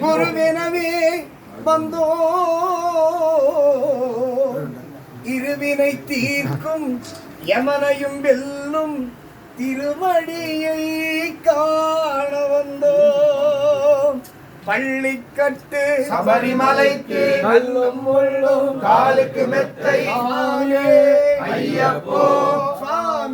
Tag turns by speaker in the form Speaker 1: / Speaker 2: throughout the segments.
Speaker 1: குருவெனவே வந்தோ. இருவினை தீர்க்கும் யமனையும் வெல்லும் திருவடியை காண வந்தோம் பள்ளிக்கட்டு
Speaker 2: சபரிமலைக்கு
Speaker 1: கல்லும் முள்ளும்
Speaker 2: காலுக்கு மெத்தை ஐயப்போ.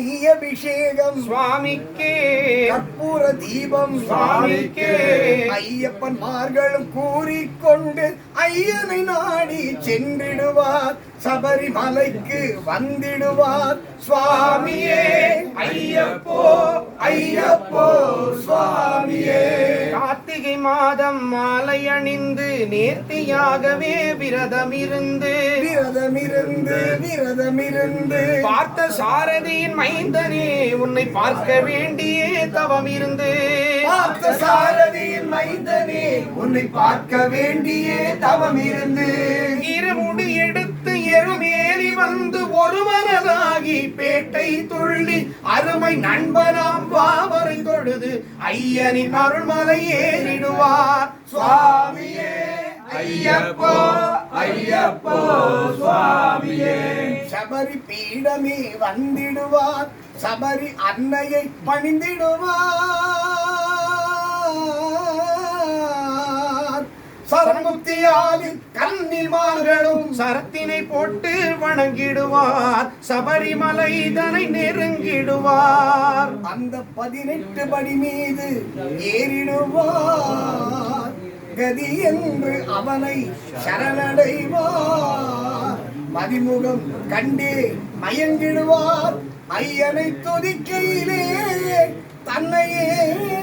Speaker 1: நெய் அபிஷேகம்
Speaker 2: சுவாமிக்கே
Speaker 1: கற்பூர தீபம்
Speaker 2: சுவாமிக்கே
Speaker 1: ஐயப்பன் மார்களும் கூறிக்கொண்டு ஐயனை நாடி சென்றிடுவார். சபரிமலைக்கு வந்திடுவார். சுவாமியே.
Speaker 2: ஐயப்போ
Speaker 1: ஐயப்போ சுவாமியே.
Speaker 2: மாதம் மாலை அணிந்து நேர்த்தியாகவே விரதம் இருந்து
Speaker 1: விரதமிருந்து விரதமிருந்து.
Speaker 2: பார்த்த சாரதியின் மைந்தனே உன்னை பார்க்க வேண்டியே தவம் இருந்து
Speaker 1: பார்த்த சாரதியின் மைந்தனே உன்னை பார்க்க வேண்டியே தவம் இருந்து
Speaker 2: இருமுடி எடுத்து எருமேலி வந்து ஒரு மனதாகி பேட்டை துள்ளி அருமை நண்பனாம் பாவரை தொழுது ஐயனின் அருள்மலை ஏறிடுவார். சுவாமியே ஐயப்போ ஐயப்போ சுவாமியே.
Speaker 1: சபரி பீடமே வந்திடுவார் சபரி அன்னையை பணிந்திடுவார். சரமுக்தியாலின் கன்னிமார்களும்
Speaker 2: சரத்தினை போட்டு வணங்கிடுவார். சபரிமலை இதனை நெருங்கிடுவார்.
Speaker 1: அந்த பதினெட்டு படி மீது ஏறிடுவார். கதி என்று அவனை சரணடைவார். மதிமுகம் கண்டே மயங்கிடுவார். ஐயனை துதிக்கையிலே தன்னையே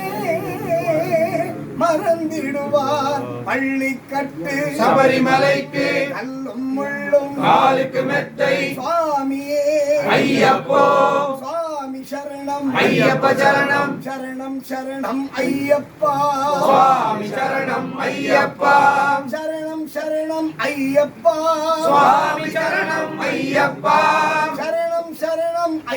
Speaker 1: மறந்திடுவார். பள்ளி கட்டு
Speaker 2: சபரிமலைக்கு
Speaker 1: கல்லும் முள்ளும்
Speaker 2: காலுக்கு மெத்தை.
Speaker 1: சுவாமியே.
Speaker 2: ஐயப்போ.
Speaker 1: சுவாமி சரணம்.
Speaker 2: ஐயப்ப சரணம்.
Speaker 1: சரணம் சரணம் ஐயப்பா.
Speaker 2: சுவாமி சரணம் ஐயப்பா.
Speaker 1: சரணம் சரணம் ஐயப்பா.
Speaker 2: சுவாமி சரணம் ஐயப்பா.